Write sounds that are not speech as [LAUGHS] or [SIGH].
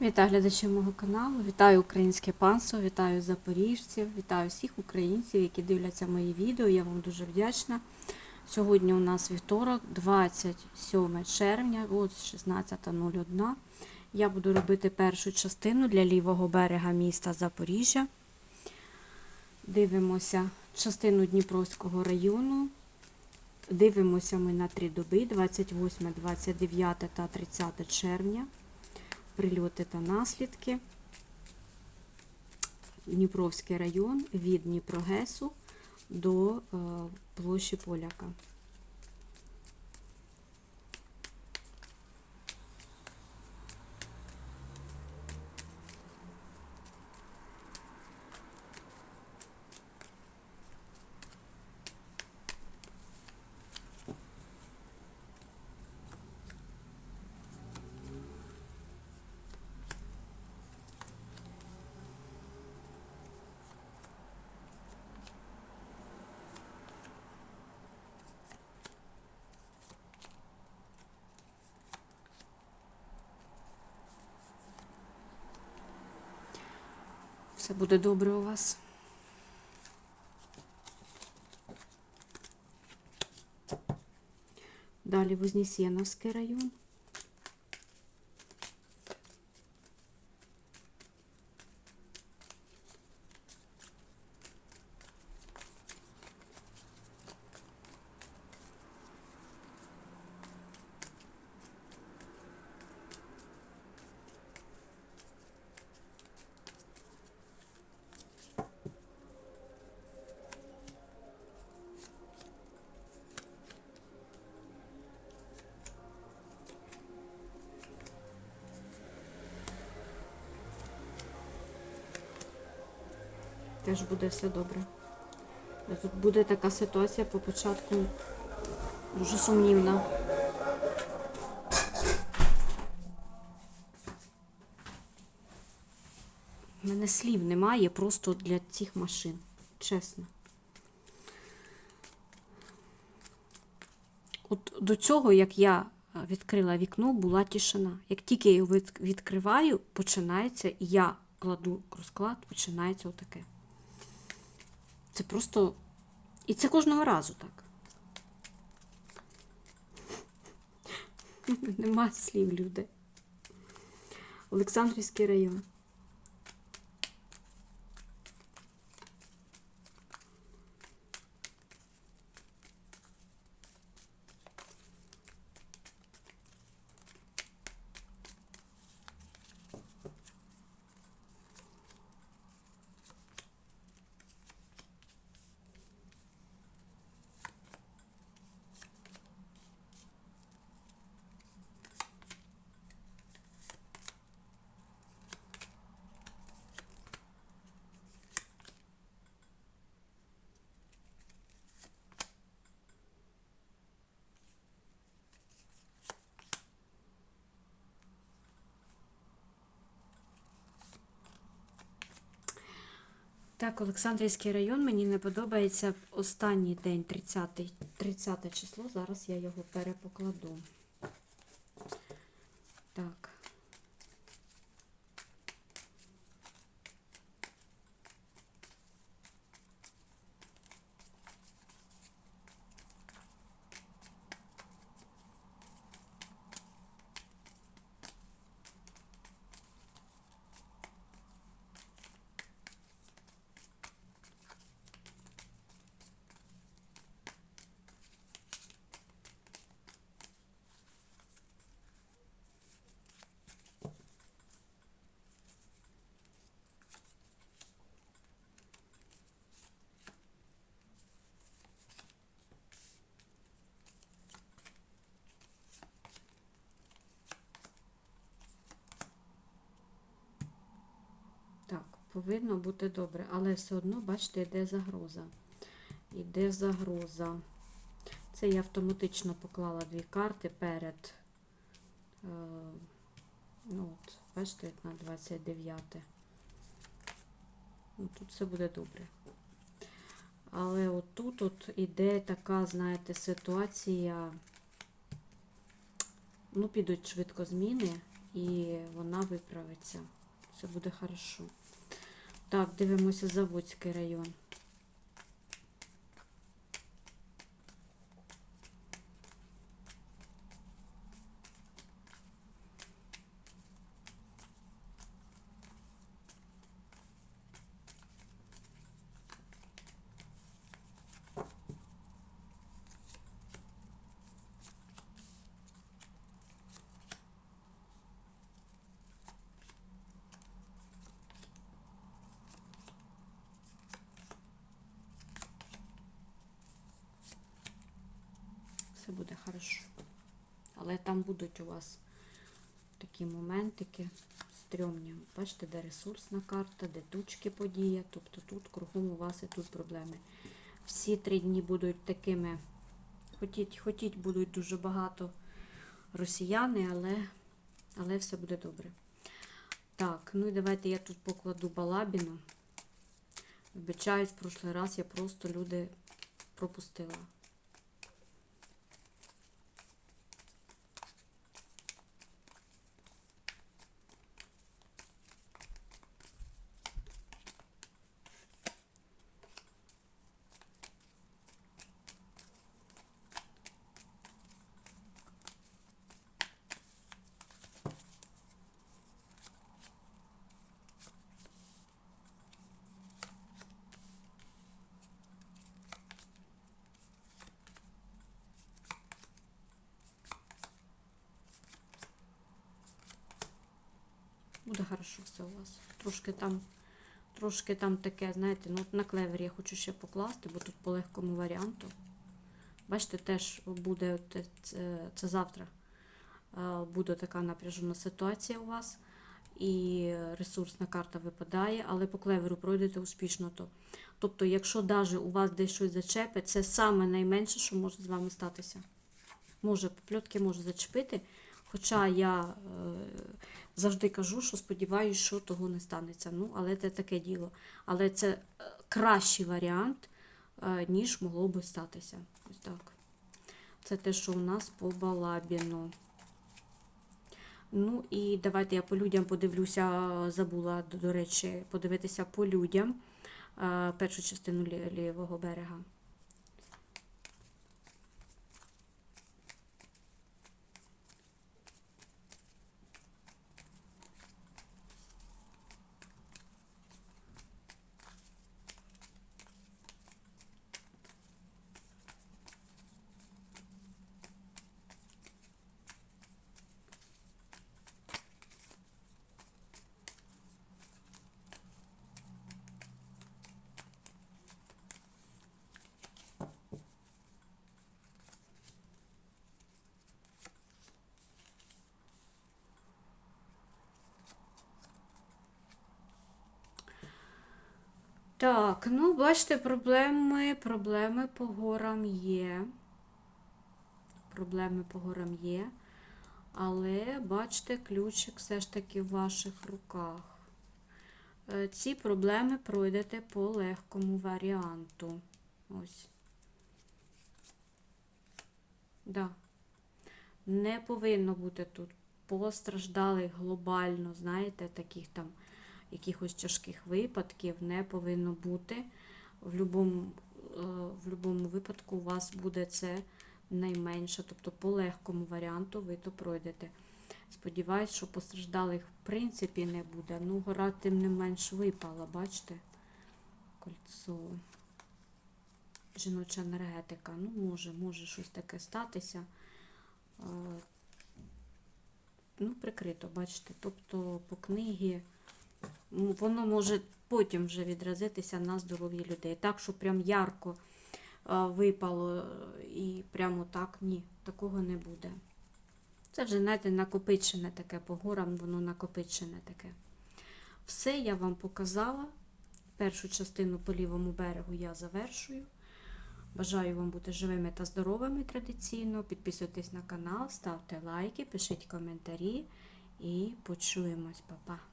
Вітаю глядачів мого каналу, вітаю українське панство, вітаю запоріжців, вітаю всіх українців, які дивляться мої відео. Я вам дуже вдячна. Сьогодні у нас вівторок, 27 червня, от 16.01. Я буду робити першу частину для лівого берега міста Запоріжжя. Дивимося частину Дніпровського району. Дивимося ми на три доби: 28, 29 та 30 червня прильоти та наслідки. Дніпровський район від Дніпрогесу до е, площі Поляка. Все буде добре у вас. Далі Вознесеновський район. Теж буде все добре. Тут буде така ситуація по початку дуже сумнівна. У мене слів немає просто для цих машин. Чесно. От до цього, як я відкрила вікно, була тишина. Як тільки я його відкриваю, починається, і я кладу розклад, починається отаке. Це просто. І це кожного разу так. [LAUGHS] Нема слів, люди. Олександрівський район. Так, Олександрівський район мені не подобається останній день, 30, 30 число. Зараз я його перепокладу. Так. Так, повинно бути добре, але все одно, бачите, йде загроза. Йде загроза. Це я автоматично поклала дві карти перед. Е, ну от, бачите, на 29. Ну, тут все буде добре. Але отут от іде така, знаєте, ситуація. Ну, підуть швидко зміни, і вона виправиться. Все буде хорошо. Так, дивимося Заводський район. Все буде хорошо. Але там будуть у вас такі моментики стрьомні. Бачите, де ресурсна карта, де тучки подія. Тобто тут кругом у вас і тут проблеми. Всі три дні будуть такими. Хотіть, хотіть будуть дуже багато росіяни, але, але все буде добре. Так, ну і давайте я тут покладу балабіну. Вибачаюсь, в прошлий раз я просто люди пропустила. Буде хорошо все у вас. Трошки там, трошки там таке, знаєте, ну на клевері я хочу ще покласти, бо тут по легкому варіанту. Бачите, теж буде це, це завтра. е, Буде така напряжена ситуація у вас. І ресурсна карта випадає, але по клеверу пройдете успішно. То. Тобто, якщо навіть у вас десь щось зачепить, це саме найменше, що може з вами статися. Може, попльотки може зачепити. Хоча я е, завжди кажу, що сподіваюся, що того не станеться. Ну, але це таке діло. Але це е, кращий варіант, е, ніж могло би статися. Ось так. Це те, що у нас по балабіну. Ну і давайте я по людям подивлюся, забула, до, речі, подивитися по людям е, першу частину лівого берега. Так, ну бачите, проблеми, проблеми по горам є. Проблеми по горам є. Але бачите, ключик все ж таки в ваших руках. Е, Ці проблеми пройдете по легкому варіанту. Ось. Да. Не повинно бути тут постраждалих глобально, знаєте, таких там якихось тяжких випадків не повинно бути. В будь-якому в будь-якому випадку у вас буде це найменше, тобто по легкому варіанту ви то пройдете. Сподіваюсь, що постраждалих в принципі не буде. Ну, гора тим не менш випала, бачите? Кольцо. Жіноча енергетика. Ну, може, може щось таке статися. Е, Ну, прикрито, бачите. Тобто по книгі воно може потім вже відразитися на здоров'ї людей. Так, що прям ярко е, випало і прямо так, ні, такого не буде. Це вже, знаєте, накопичене таке по горам, воно накопичене таке. Все я вам показала. Першу частину по лівому берегу я завершую. Бажаю вам бути живими та здоровими традиційно. Підписуйтесь на канал, ставте лайки, пишіть коментарі і почуємось, Па-па.